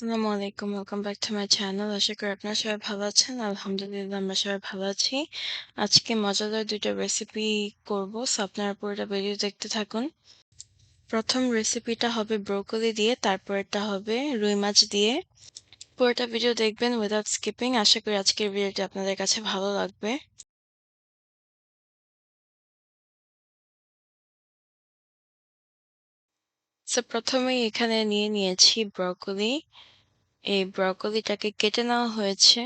আসসালামু আলাইকুম। Welcome back to my channel. আশা করি সবাই ভালো আছেন। আলহামদুলিল্লাহ আমরা সবাই ভালো আছি। আজকে মজাদার ২ রেসিপি করব। সো আপনারা পুরোটা ভিডিও দেখতে থাকুন। প্রথম রেসিপিটা হবে ব্রোকলি দিয়ে, হবে রুই মাছ দিয়ে। পুরোটা ভিডিও দেখবেন উইদাউট স্কিপিং। আশা করি আজকের ভিডিওটি আপনাদের কাছে ভালো লাগবে। সো প্রথমেই এখানে নিয়ে নিয়েছি ব্রোকলি। এই ব্রোকলিটাকে কেটে নেওয়া হয়েছে।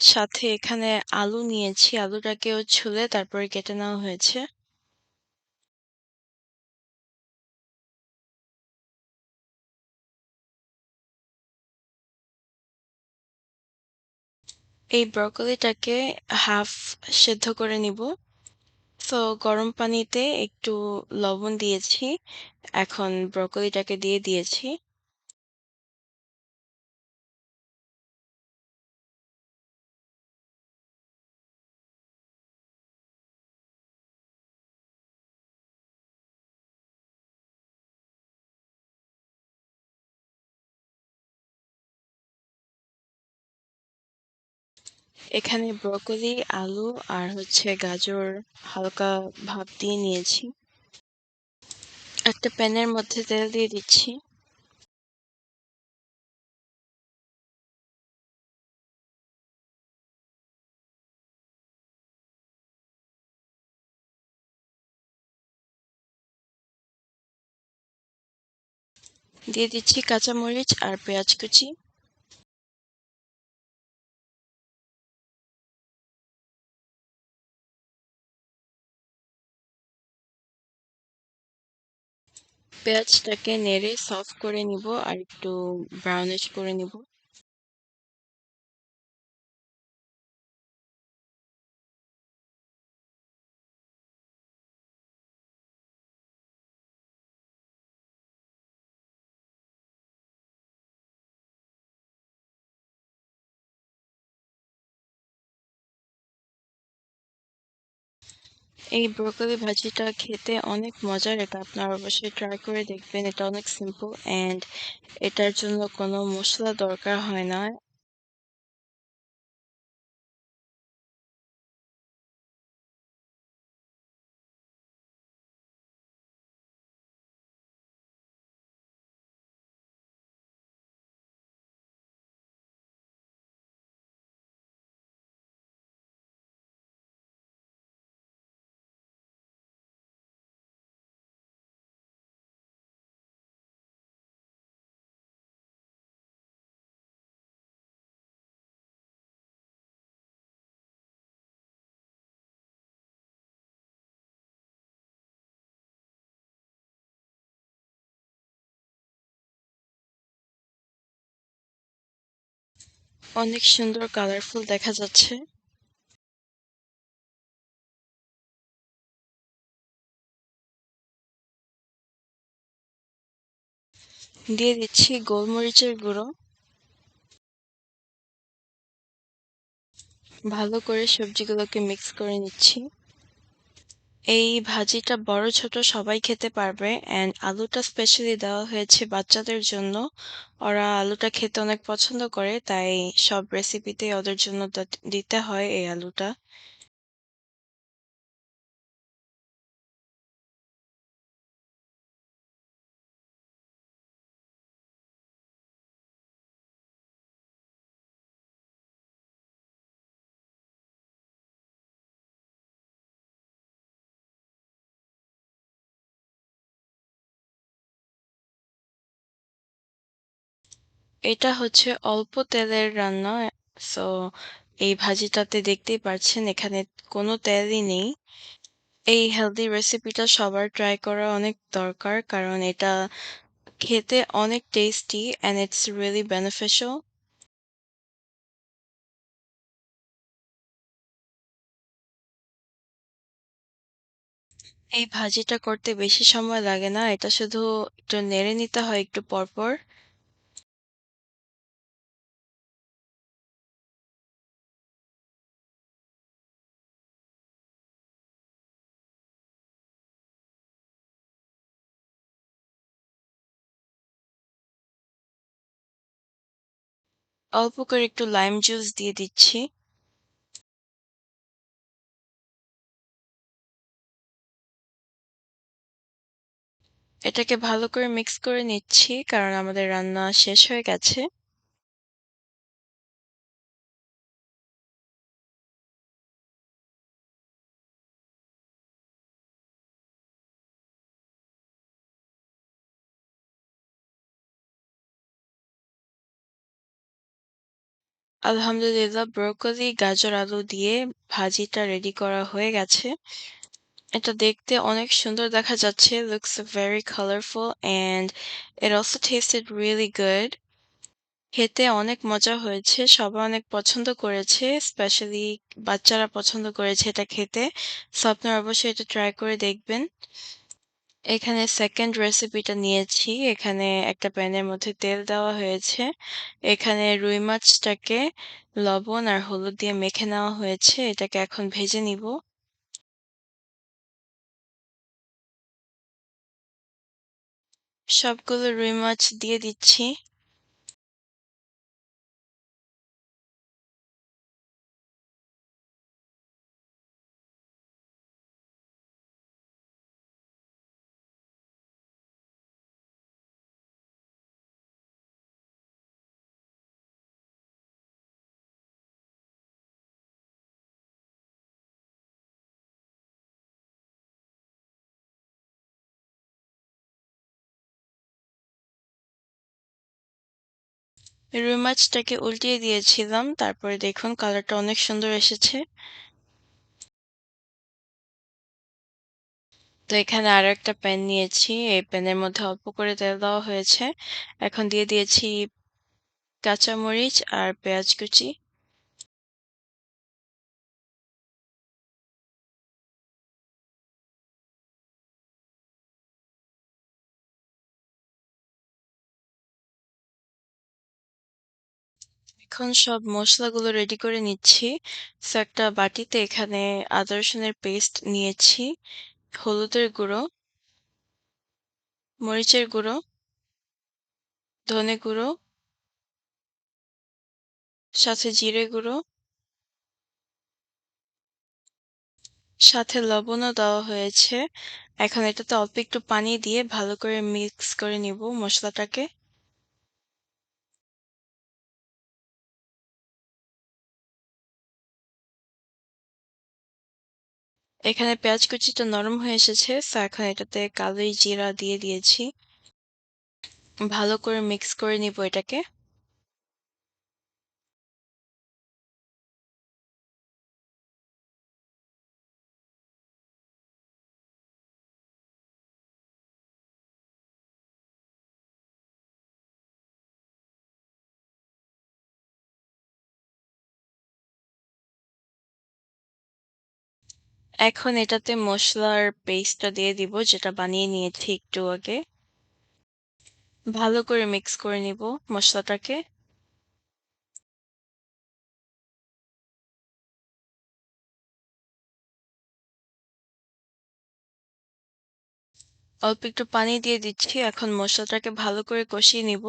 সাথে এখানে আলু নিয়েছি। আলুটাকেও ছুলে তারপরে কেটে নেওয়া হয়েছে। এই ব্রকলিটাকে হাফ সেদ্ধ করে নিব। তো গরম পানিতে একটু লবণ দিয়েছি। এখন ব্রকলিটাকে দিয়ে দিয়েছি। এখানে ব্রকলি, আলু আর হচ্ছে গাজর হালকা ভাপ দিয়ে নিয়েছি। একটা প্যানের মধ্যে তেল দিয়ে দিচ্ছি। দিয়ে দিচ্ছি কাঁচামরিচ আর পেঁয়াজ কুচি। পেঁয়াজটাকে নেড়ে সফট করে নিব আর একটু ব্রাউনিশ করে নিব। এই ব্রোকলি ভাজিটা খেতে অনেক মজার। এটা আপনারা অবশ্যই ট্রাই করে দেখবেন। এটা অনেক সিম্পল অ্যান্ড এটার জন্য কোনো মশলা দরকার হয় না। অনেক সুন্দর কালারফুল দেখা যাচ্ছে। দিয়ে দিচ্ছি গোলমরিচের গুঁড়ো। ভালো করে সবজিগুলোকে মিক্স করে নিচ্ছি। এই ভাজিটা বড় ছোট সবাই খেতে পারবে অ্যান্ড আলুটা স্পেশালি দেওয়া হয়েছে বাচ্চাদের জন্য। ওরা আলুটা খেতে অনেক পছন্দ করে, তাই সব রেসিপিতেই ওদের জন্য দিতে হয় এই আলুটা। এটা হচ্ছে অল্প তেলের রান্না। সো এই ভাজিটাতে দেখতেই পারছেন এখানে কোনো তেলই নেই। এই হেলদি রেসিপিটা সবার ট্রাই করা অনেক দরকার, কারণ এটা খেতে অনেক tasty and it's really beneficial. এই ভাজিটা করতে বেশি সময় লাগে না। এটা শুধু একটু নেড়ে নিতে হয় একটু পরপর। অল্প করে একটু লাইম জুস দিয়ে দিচ্ছি। এটাকে ভালো করে মিক্স করে নিচ্ছি, কারণ আমাদের রান্না শেষ হয়ে গেছে। আলহামদুলিল্লাহ ব্রোকলি, গাজর, আলু দিয়ে ভাজিটা রেডি করা হয়ে গেছে। এটা দেখতে অনেক সুন্দর দেখা যাচ্ছে। Looks very colourful and it also tasted really good. খেতে অনেক মজা হয়েছে। সবাই অনেক পছন্দ করেছে। স্পেশালি বাচ্চারা পছন্দ করেছে এটা খেতে। সো আপনারা অবশ্যই এটা ট্রাই করে দেখবেন। এখানে সেকেন্ড রেসিপিটা নিয়েছি। এখানে একটা প্যানের মধ্যে তেল দেওয়া হয়েছে। এখানে রুই মাছটাকে লবণ আর হলুদ দিয়ে মেখে নেওয়া হয়েছে। এটাকে এখন ভেজে নিব। সবগুলো রুই মাছ দিয়ে দিচ্ছি। রুই মাছটাকে উল্টিয়ে দিয়েছিলাম। তারপরে দেখুন কালারটা অনেক সুন্দর এসেছে। তো এখানে আরও একটা প্যান নিয়েছি। এই প্যানের মধ্যে অল্প করে তেল দেওয়া হয়েছে। এখন দিয়ে দিয়েছি কাঁচামরিচ আর পেঁয়াজ কুচি। এখন সব মসলাগুলো রেডি করে নিচ্ছি। সো একটা বাটিতে এখানে আদা রসুনের পেস্ট নিয়েছি, হলুদের গুঁড়ো মরিচের গুঁড়ো ধনে গুঁড়ো সাথে জিরে গুঁড়ো সাথে লবণও দেওয়া হয়েছে। এখন এটাতে অল্প একটু পানি দিয়ে ভালো করে মিক্স করে নিব মসলাটাকে। এখানে পেঁয়াজ কুচিটা নরম হয়ে এসেছে। সো এখন এটাতে কালোই জিরা দিয়ে দিয়েছি। ভালো করে মিক্স করে নিব এটাকে। এখন এটাতে মশলার পেস্টটা দিয়ে দিব, যেটা বানিয়ে নিয়েছি একটু আগে। ভালো করে মিক্স করে নিব মশলাটাকে অল্প একটু পানি দিয়ে দিচ্ছি। এখন মশলাটাকে ভালো করে কষিয়ে নিব।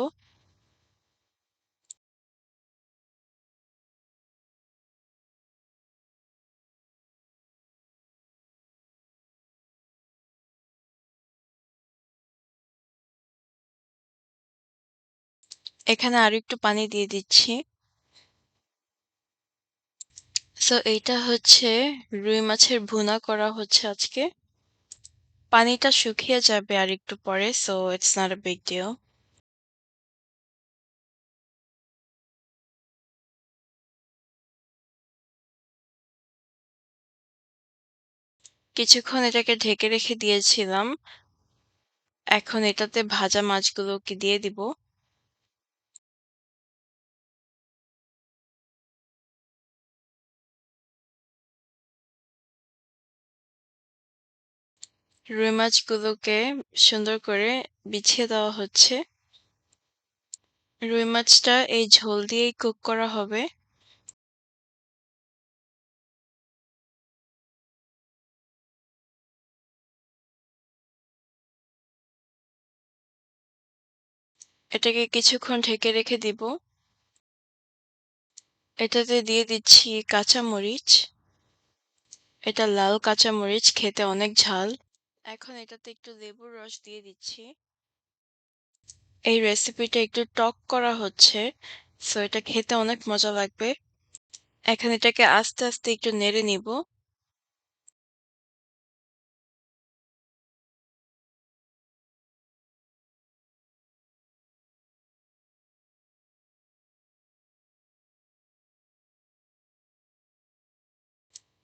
এখানে আরও একটু পানি দিয়ে দিচ্ছি। সো এইটা হচ্ছে রুই মাছের ভুনা করা হচ্ছে আজকে। পানিটা শুকিয়ে যাবে আরেকটু পরে। So it's not a big deal. কিছুক্ষণ এটাকে ঢেকে রেখে দিয়েছিলাম। এখন এটাতে ভাজা মাছগুলোকে দিয়ে দিব। রুই মাছগুলোকে সুন্দর করে বিছিয়ে দেওয়া হচ্ছে। রুই মাছটা এই ঝোল দিয়েই কুক করা হবে। এটাকে কিছুক্ষণ ঢেকে রেখে দিব। এটাতে দিয়ে দিচ্ছি কাঁচামরিচ এটা লাল কাঁচামরিচ, খেতে অনেক ঝাল এখন এটাতে একটু লেবুর রস দিয়ে দিচ্ছি। এই রেসিপিটা একটু টক করা হচ্ছে সো এটা খেতে অনেক মজা লাগবে। এখন এটাকে আস্তে আস্তে একটু নেড়ে নিব।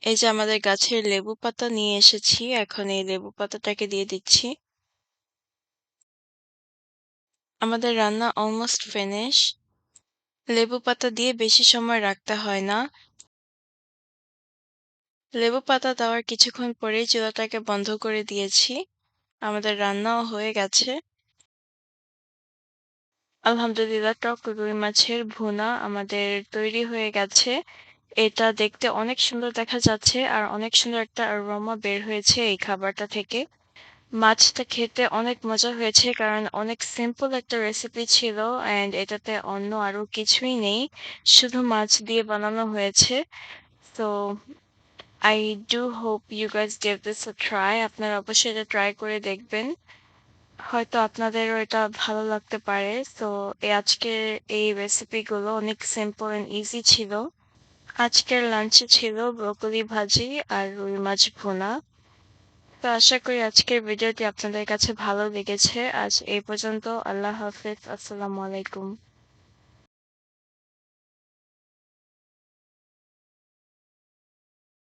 এই যে আমাদের গাছের লেবু পাতা নিয়ে এসেছি, এখন এই লেবু পাতাটাকে দিয়ে দিচ্ছি। আমাদের রান্না অলমোস্ট ফিনিশ লেবু পাতা দিয়ে বেশি সময় রাখতে হয় না। লেবু পাতা দেওয়ার কিছুক্ষণ পরেই চুলাটাকে বন্ধ করে দিয়েছি। আমাদের রান্নাও হয়ে গেছে। আলহামদুলিল্লাহ টক রুই মাছের ভুনা আমাদের তৈরি হয়ে গেছে। এটা দেখতে অনেক সুন্দর দেখা যাচ্ছে আর অনেক সুন্দর একটা আরোমা বের হয়েছে এই খাবারটা থেকে। মাছটা খেতে অনেক মজা হয়েছে কারণ অনেক সিম্পল একটা রেসিপি ছিল অ্যান্ড এটাতে অন্য আরও কিছুই নেই, শুধু মাছ দিয়ে বানানো হয়েছে। তো I do hope you guys gave this a try আপনারা অবশ্যই এটা ট্রাই করে দেখবেন। হয়তো আপনাদেরও এটা ভালো লাগতে পারে। তো আজকের এই রেসিপিগুলো অনেক সিম্পল অ্যান্ড ইজি ছিল। আজকের লাঞ্চে ছিল ব্রকলি ভাজি আর রুই মাছ ভুনা। তো আশা করি আজকের ভিডিওটি আপনাদের কাছে ভালো লেগেছে। আজ এই পর্যন্ত আল্লাহ হাফিজ, আসসালামু আলাইকুম।